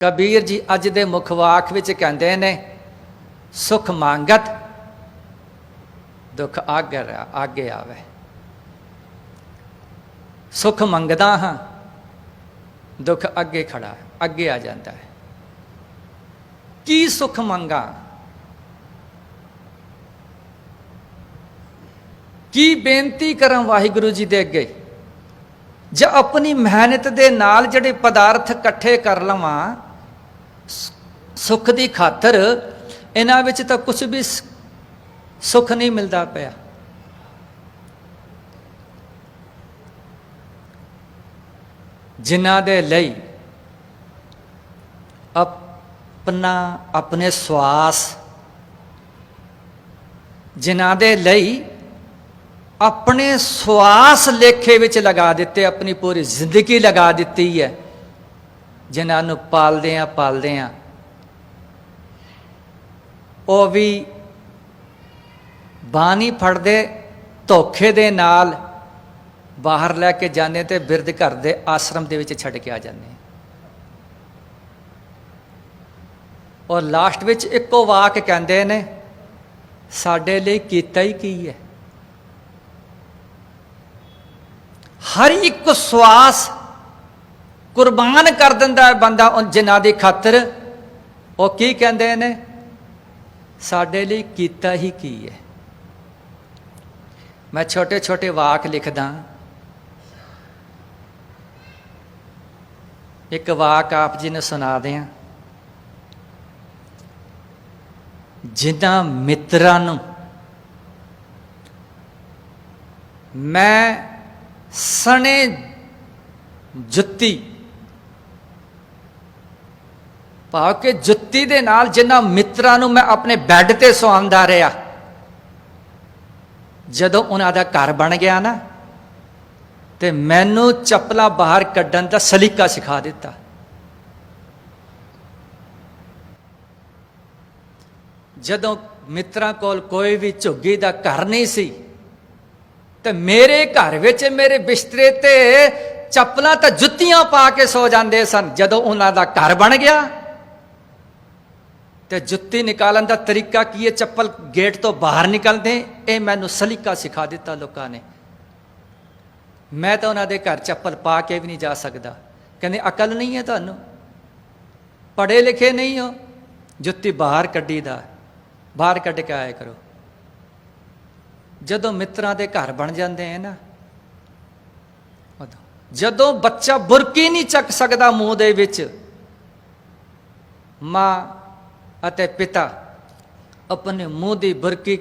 ਕਬੀਰ ਜੀ ਅੱਜ ਦੇ ਮੁੱਖ ਵਾਕ ਵਿੱਚ ਕਹਿੰਦੇ ਨੇ, ਸੁਖ ਮੰਗਤ, ਦੁੱਖ ਆਗੇ ਆਗੇ ਆਵੇ। ਸੁਖ ਮੰਗਦਾ ਹਾਂ, ਦੁੱਖ ਅੱਗੇ ਖੜਾ, ਅੱਗੇ ਆ ਜਾਂਦਾ ਹੈ। ਕੀ ਸੁਖ ਮੰਗਾ? ਕੀ ਬੇਨਤੀ ਕਰਾਂ ਵਾਹਿਗੁਰੂ ਜੀ ਦੇ ਅੱਗੇ? ਜੇ ਆਪਣੀ ਮਿਹਨਤ ਦੇ ਨਾਲ ਜਿਹੜੇ ਪਦਾਰਥ ਇਕੱਠੇ ਕਰ ਲਵਾਂ ਸੁੱਖ ਦੀ ਖਾਤਰ ਇਹਨਾਂ ਵਿੱਚ ਤਾਂ ਕੁਝ ਵੀ ਸੁੱਖ ਨਹੀਂ ਮਿਲਦਾ ਪਿਆ। ਜਿਨ੍ਹਾਂ ਦੇ ਲਈ ਆਪਣਾ, ਆਪਣੇ ਸਵਾਸ, ਜਿਨ੍ਹਾਂ ਦੇ ਲਈ ਆਪਣੇ ਸਵਾਸ ਲੇਖੇ ਵਿੱਚ ਲਗਾ ਦਿੱਤੇ, ਆਪਣੀ ਪੂਰੀ ਜ਼ਿੰਦਗੀ ਲਗਾ ਦਿੱਤੀ ਹੈ। ਜਿਨ੍ਹਾਂ ਨੂੰ ਪਾਲਦੇ ਆ ਪਾਲਦੇ ਆ। ਉਹ ਵੀ ਬਾਣੀ ਫੜਦੇ, ਧੋਖੇ ਦੇ ਨਾਲ ਬਾਹਰ ਲੈ ਕੇ ਜਾਂਦੇ ਤੇ ਬਿਰਧ ਘਰ ਦੇ ਆਸ਼ਰਮ ਦੇ ਵਿੱਚ ਛੱਡ ਕੇ ਆ ਜਾਂਦੇ। ਔਰ ਲਾਸਟ ਵਿੱਚ ਇੱਕੋ ਵਾਕ ਕਹਿੰਦੇ ਨੇ, ਸਾਡੇ ਲਈ ਕੀਤਾ ਹੀ ਕੀ ਹੈ? ਹਰ ਇੱਕ ਸਵਾਸ ਕੁਰਬਾਨ ਕਰ ਦਿੰਦਾ ਹੈ ਬੰਦਾ ਉਹ ਜਿਨ੍ਹਾਂ ਦੀ ਖਾਤਰ, ਉਹ ਕੀ ਕਹਿੰਦੇ ਨੇ? ਸਾਡੇ ਲਈ ਕੀਤਾ ਹੀ ਕੀ ਹੈ? ਮੈਂ ਛੋਟੇ ਛੋਟੇ ਵਾਕ ਲਿਖਦਾ ਇੱਕ ਵਾਕ ਆਪ ਜੀ ਨੂੰ ਸੁਣਾ ਦਿਆਂ। ਜਿਨ੍ਹਾਂ ਮਿੱਤਰਾਂ ਨੂੰ ਮੈਂ ਸਣੇ ਜੁੱਤੀ ਭਾਵ ਕਿ ਜੁੱਤੀ ਦੇ ਨਾਲ ਜਿਨ੍ਹਾਂ ਮਿੱਤਰਾਂ ਨੂੰ ਮੈਂ ਆਪਣੇ ਬੈੱਡ ਤੇ ਸੁਆਉਂਦਾ ਰਿਹਾ, ਜਦੋਂ ਉਹਨਾਂ ਦਾ ਘਰ ਬਣ ਗਿਆ ਨਾ, ਤੇ ਮੈਨੂੰ ਚੱਪਲਾਂ ਬਾਹਰ ਕੱਢਣ ਦਾ ਸਲੀਕਾ ਸਿਖਾ ਦਿੱਤਾ। ਜਦੋਂ ਮਿੱਤਰਾਂ ਕੋਲ ਕੋਈ ਵੀ ਝੁੱਗੀ ਦਾ ਘਰ ਨਹੀਂ ਸੀ, ਤੇ ਮੇਰੇ ਘਰ ਵਿੱਚ ਮੇਰੇ ਬਿਸਤਰੇ ਤੇ ਚੱਪਲਾਂ ਤਾਂ ਜੁੱਤੀਆਂ ਪਾ ਕੇ ਸੌ ਜਾਂਦੇ ਸਨ, ਜਦੋਂ ਉਹਨਾਂ ਦਾ ਘਰ ਬਣ ਗਿਆ ਤੇ ਜੁੱਤੀ ਨਿਕਾਲਣ ਦਾ ਤਰੀਕਾ ਕੀ ਹੈ? ਚੱਪਲ ਗੇਟ ਤੋਂ ਬਾਹਰ ਨਿਕਲਦੇ ਇਹ ਮੈਨੂੰ ਸਲੀਕਾ ਸਿਖਾ ਦਿੱਤਾ ਲੋਕਾਂ ਨੇ। ਮੈਂ ਤਾਂ ਉਹਨਾਂ ਦੇ ਘਰ ਚੱਪਲ ਪਾ ਕੇ ਵੀ ਨਹੀਂ ਜਾ ਸਕਦਾ। ਕਹਿੰਦੇ, ਅਕਲ ਨਹੀਂ ਹੈ ਤੁਹਾਨੂੰ। ਪੜ੍ਹੇ ਲਿਖੇ ਨਹੀਂ ਹੋ। ਜੁੱਤੀ ਬਾਹਰ ਕੱਢੀ ਦਾ ਬਾਹਰ ਕੱਢ ਕੇ ਆਇਆ ਕਰੋ। ਜਦੋਂ ਮਿੱਤਰਾਂ ਦੇ ਘਰ ਬਣ ਜਾਂਦੇ ਆ ਨਾ ਜਦੋਂ ਬੱਚਾ ਬੁਰਕੀ ਨਹੀਂ ਚੱਕ ਸਕਦਾ ਮੂੰਹ ਦੇ ਵਿੱਚ, ਮਾਂ ਅਤੇ ਪਿਤਾ ਆਪਣੇ ਮੂੰਹ ਦੀ ਬੁਰਕੀ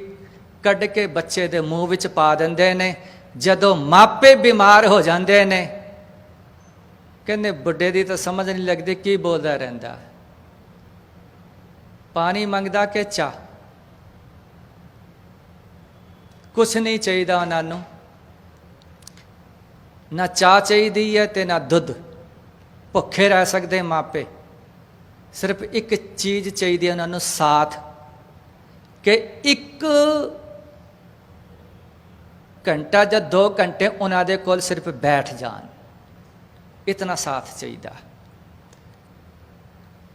ਕੱਢ ਕੇ ਬੱਚੇ ਦੇ ਮੂੰਹ ਵਿੱਚ ਪਾ ਦਿੰਦੇ ਨੇ। ਜਦੋਂ ਮਾਪੇ ਬਿਮਾਰ ਹੋ ਜਾਂਦੇ ਨੇ, ਕਹਿੰਦੇ ਬੁੱਢੇ ਦੀ ਤਾਂ ਸਮਝ ਨਹੀਂ ਲੱਗਦੀ ਕੀ ਬੋਲਦਾ ਰਹਿੰਦਾ। ਪਾਣੀ ਮੰਗਦਾ ਕਿ ਚਾਹ? ਕੁਛ ਨਹੀਂ ਚਾਹੀਦਾ ਉਹਨਾਂ ਨੂੰ। ਨਾ ਚਾਹ ਚਾਹੀਦੀ ਹੈ ਤੇ ਨਾ ਦੁੱਧ। ਭੁੱਖੇ ਰਹਿ ਸਕਦੇ ਮਾਪੇ। ਸਿਰਫ ਇੱਕ ਚੀਜ਼ ਚਾਹੀਦੀ ਹੈ ਉਹਨਾਂ ਨੂੰ, ਸਾਥ। ਕਿ ਇੱਕ ਘੰਟਾ ਜਾਂ 2 ਘੰਟੇ ਉਹਨਾਂ ਦੇ ਕੋਲ ਸਿਰਫ ਬੈਠ ਜਾਣ। ਇਤਨਾ ਸਾਥ ਚਾਹੀਦਾ।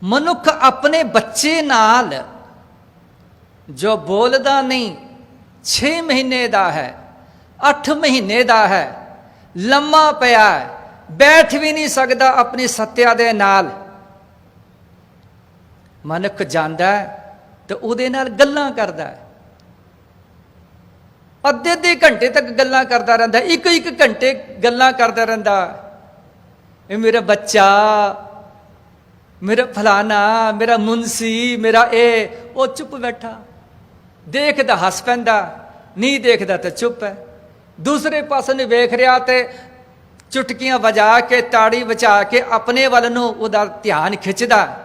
ਮਨੁੱਖ ਆਪਣੇ ਬੱਚੇ ਨਾਲ ਜੋ ਬੋਲਦਾ ਨਹੀਂ 6 ਮਹੀਨੇ ਦਾ ਹੈ 8 ਮਹੀਨੇ ਦਾ ਹੈ, ਲੰਮਾ ਪਿਆ ਬੈਠ ਵੀ ਨਹੀਂ ਸਕਦਾ ਆਪਣੀ ਸੱਤਿਆ ਦੇ ਨਾਲ। ਮਨੁੱਖ ਜਾਂਦਾ ਹੈ ਤੇ ਉਹਦੇ ਨਾਲ ਗੱਲਾਂ ਕਰਦਾ ਅੱਧੇ ਅੱਧੇ ਘੰਟੇ ਤੱਕ ਗੱਲਾਂ ਕਰਦਾ ਰਹਿੰਦਾ ਇੱਕ ਇੱਕ ਘੰਟੇ ਗੱਲਾਂ ਕਰਦਾ ਰਹਿੰਦਾ ਇਹ ਮੇਰਾ ਬੱਚਾ, ਮੇਰਾ ਫਲਾਨਾ ਮੇਰਾ ਮੁੰਸੀ ਮੇਰਾ ਇਹ, ਉਹ ਚੁੱਪ ਬੈਠਾ। ਦੇਖਦਾ, ਹੱਸ ਪੈਂਦਾ, ਨਹੀਂ ਦੇਖਦਾ ਤਾਂ ਚੁੱਪ ਹੈ। ਦੂਸਰੇ ਪਾਸੇ ਨੂੰ ਵੇਖ ਰਿਹਾ ਤੇ ਚੁਟਕੀਆਂ ਵਜਾ ਕੇ, ਤਾੜੀ ਬਚਾ ਕੇ ਆਪਣੇ ਵੱਲ ਨੂੰ ਉਹਦਾ ਧਿਆਨ ਖਿੱਚਦਾ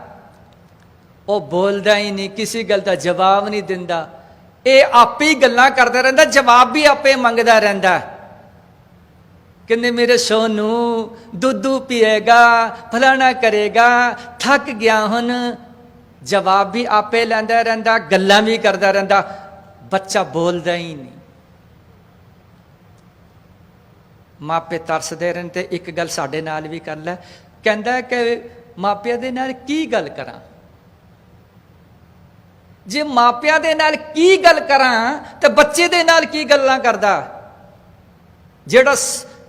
ਉਹ ਬੋਲਦਾ ਹੀ ਨਹੀਂ, ਕਿਸੇ ਗੱਲ ਦਾ ਜਵਾਬ ਨਹੀਂ ਦਿੰਦਾ। ਇਹ ਆਪੇ ਹੀ ਗੱਲਾਂ ਕਰਦਾ ਰਹਿੰਦਾ, ਜਵਾਬ ਵੀ ਆਪੇ ਮੰਗਦਾ ਰਹਿੰਦਾ। ਕਹਿੰਦੇ, ਮੇਰੇ ਸੋਨੂ, ਦੁੱਧੂ ਪੀਏਗਾ, ਫਲਾਣਾ ਕਰੇਗਾ, ਥੱਕ ਗਿਆ ਹੁਣ। ਜਵਾਬ ਵੀ ਆਪੇ ਲੈਂਦਾ ਰਹਿੰਦਾ, ਗੱਲਾਂ ਵੀ ਕਰਦਾ ਰਹਿੰਦਾ। ਬੱਚਾ ਬੋਲਦਾ ਹੀ ਨਹੀਂ। ਮਾਪੇ ਤਰਸਦੇ ਰਹਿਣ ਤੇ ਇੱਕ ਗੱਲ ਸਾਡੇ ਨਾਲ ਵੀ ਕਰ ਲੈ। ਕਹਿੰਦਾ ਕਿ ਮਾਪਿਆਂ ਦੇ ਨਾਲ ਕੀ ਗੱਲ ਕਰਾਂ? ਜੇ ਮਾਪਿਆਂ ਦੇ ਨਾਲ ਕੀ ਗੱਲ ਕਰਾਂ, ਤੇ ਬੱਚੇ ਦੇ ਨਾਲ ਕੀ ਗੱਲਾਂ ਕਰਦਾ? ਜਿਹੜਾ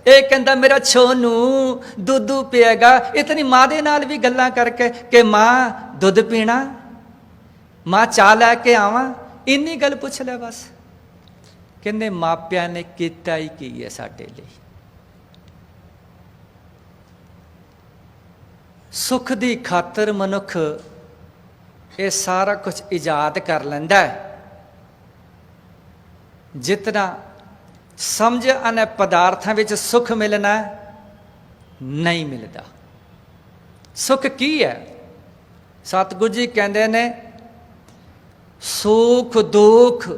ਇਹ ਕਹਿੰਦਾ, ਮੇਰਾ ਛੋਨੂ ਦੁੱਧੂ ਪੀਏਗਾ ਇਤਨੀ ਮਾਂ ਦੇ ਨਾਲ ਵੀ ਗੱਲਾਂ ਕਰਕੇ ਕਿ ਮਾਂ, ਦੁੱਧ ਪੀਣਾ? ਮਾਂ, ਚਾਹ ਲੈ ਕੇ ਆਵਾਂ? ਇੰਨੀ ਗੱਲ ਪੁੱਛ ਲੈ ਬਸ। ਕਹਿੰਦੇ, ਮਾਪਿਆਂ ਨੇ ਕੀਤਾ ਹੀ ਕੀ ਹੈ ਸਾਡੇ ਲਈ? ਸੁਖ ਦੀ ਖਾਤਰ ਮਨੁੱਖ ਇਹ ਸਾਰਾ ਕੁਝ ਇਜਾਦ ਕਰ ਲੈਂਦਾ ਹੈ। ਜਿਤਨਾ ਸਮਝ ਅਨੇ ਪਦਾਰਥਾਂ ਵਿੱਚ ਸੁਖ ਮਿਲਣਾ ਨਹੀਂ ਮਿਲਦਾ। ਸੁਖ ਕੀ ਹੈ? ਸਤਿਗੁਰੂ ਜੀ ਕਹਿੰਦੇ ਨੇ, ਸੁਖ ਦੁਖ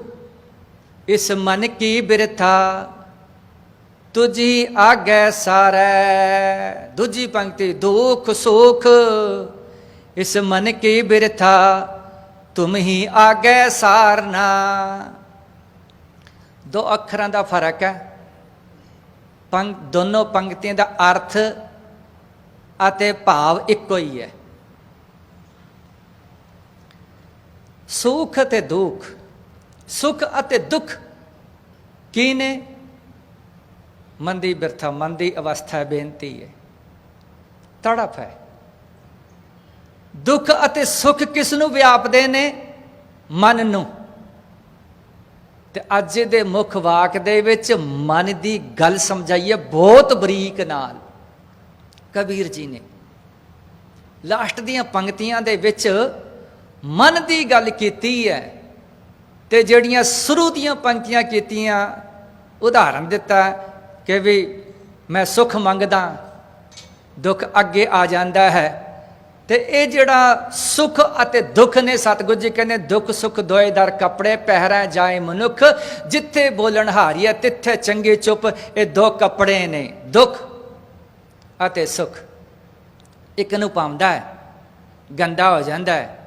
ਇਸ ਮਨ ਕੀ ਬਿਰਥਾ? ਤੁਝੀ ਆਗੇ ਸਾਰੈ, ਦੂਜੀ ਪੰਕਤੀ ਦੁਖ ਸੁਖ। ਇਸ ਮਨ ਕੀ ਬਿਰਥਾ, ਤੁਮ ਹੀ ਆਗੇ ਸਾਰਨਾ। ਦੋ ਅੱਖਰਾਂ ਦਾ ਫ਼ਰਕ ਹੈ। ਪੰਕ ਦੋਨੋਂ ਪੰਕਤੀਆਂ ਦਾ ਅਰਥ ਅਤੇ ਭਾਵ ਇੱਕੋ ਹੀ ਹੈ। ਸੁਖ ਅਤੇ ਦੁੱਖ, ਸੁਖ ਅਤੇ ਦੁੱਖ ਕੀ ਨੇ? ਮਨ ਦੀ ਬਿਰਥਾ, ਮਨ ਦੀ ਅਵਸਥਾ ਬੇਨਤੀ ਹੈ। ਤੜਫ ਹੈ। ਦੁੱਖ ਅਤੇ ਸੁੱਖ ਕਿਸ ਨੂੰ ਵਿਆਪਦੇ ਨੇ? ਮਨ ਨੂੰ। ਤੇ ਅੱਜ ਦੇ ਮੁੱਖ ਵਾਕ ਦੇ ਵਿੱਚ ਮਨ ਦੀ ਗੱਲ ਸਮਝਾਈਏ ਬਹੁਤ ਬਰੀਕ ਨਾਲ। ਕਬੀਰ ਜੀ ਨੇ। ਲਾਸਟ ਦੀਆਂ ਪੰਕਤੀਆਂ ਦੇ ਵਿੱਚ ਮਨ ਦੀ ਗੱਲ ਕੀਤੀ ਹੈ ਤੇ ਜਿਹੜੀਆਂ ਸ਼ੁਰੂ ਦੀਆਂ ਪੰਕਤੀਆਂ ਕੀਤੀਆਂ, ਉਦਾਹਰਨ ਦਿੱਤਾ ਕਿ ਵੀ ਮੈਂ ਸੁਖ ਮੰਗਦਾ, ਦੁੱਖ ਅੱਗੇ ਆ ਜਾਂਦਾ ਹੈ। ਤੇ ਇਹ ਜਿਹੜਾ ਸੁਖ ਅਤੇ ਦੁੱਖ ਨੇ ਸਤਿਗੁਰੂ ਜੀ ਕਹਿੰਦੇ, ਦੁੱਖ ਸੁਖ ਦੋਏ ਦਰ ਕੱਪੜੇ ਪਹਿਰਾ ਜਾਏ ਮਨੁੱਖ, ਜਿੱਥੇ ਬੋਲਣ ਹਾਰੀਏ ਤਿੱਥੇ ਚੰਗੇ ਚੁੱਪ, ਇਹ ਦੋ ਕੱਪੜੇ ਨੇ, ਦੁੱਖ ਅਤੇ ਸੁਖ। ਇੱਕ ਨੂੰ ਪਾਉਂਦਾ ਹੈ, ਗੰਦਾ ਹੋ ਜਾਂਦਾ ਹੈ,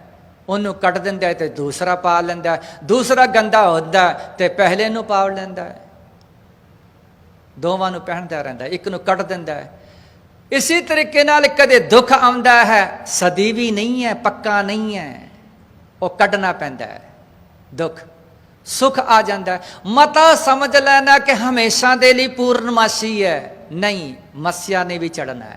ਉਹਨੂੰ ਕੱਟ ਦਿੰਦਾ ਤੇ ਦੂਸਰਾ ਪਾ ਲੈਂਦਾ ਦੂਸਰਾ ਗੰਦਾ ਹੁੰਦਾ ਹੈ ਤੇ ਪਹਿਲੇ ਨੂੰ ਪਾ ਲੈਂਦਾ ਦੋਵਾਂ ਨੂੰ ਪਹਿਨਦਾ ਰਹਿੰਦਾ ਇੱਕ ਨੂੰ ਕੱਟ ਦਿੰਦਾ ਹੈ ਇਸੇ ਤਰੀਕੇ ਨਾਲ ਕਦੇ ਦੁੱਖ ਆਉਂਦਾ ਹੈ, ਸਦੀ ਵੀ ਨਹੀਂ ਹੈ, ਪੱਕਾ ਨਹੀਂ ਹੈ, ਉਹ ਕੱਢਣਾ ਪੈਂਦਾ ਹੈ। ਦੁੱਖ, ਸੁਖ ਆ ਜਾਂਦਾ ਮਤਾ ਸਮਝ ਲੈਣਾ ਕਿ ਹਮੇਸ਼ਾ ਦੇ ਲਈ ਪੂਰਨਮਾਸੀ ਹੈ, ਨਹੀਂ, ਮਸਿਆ ਨੇ ਵੀ ਚੜਨਾ ਹੈ।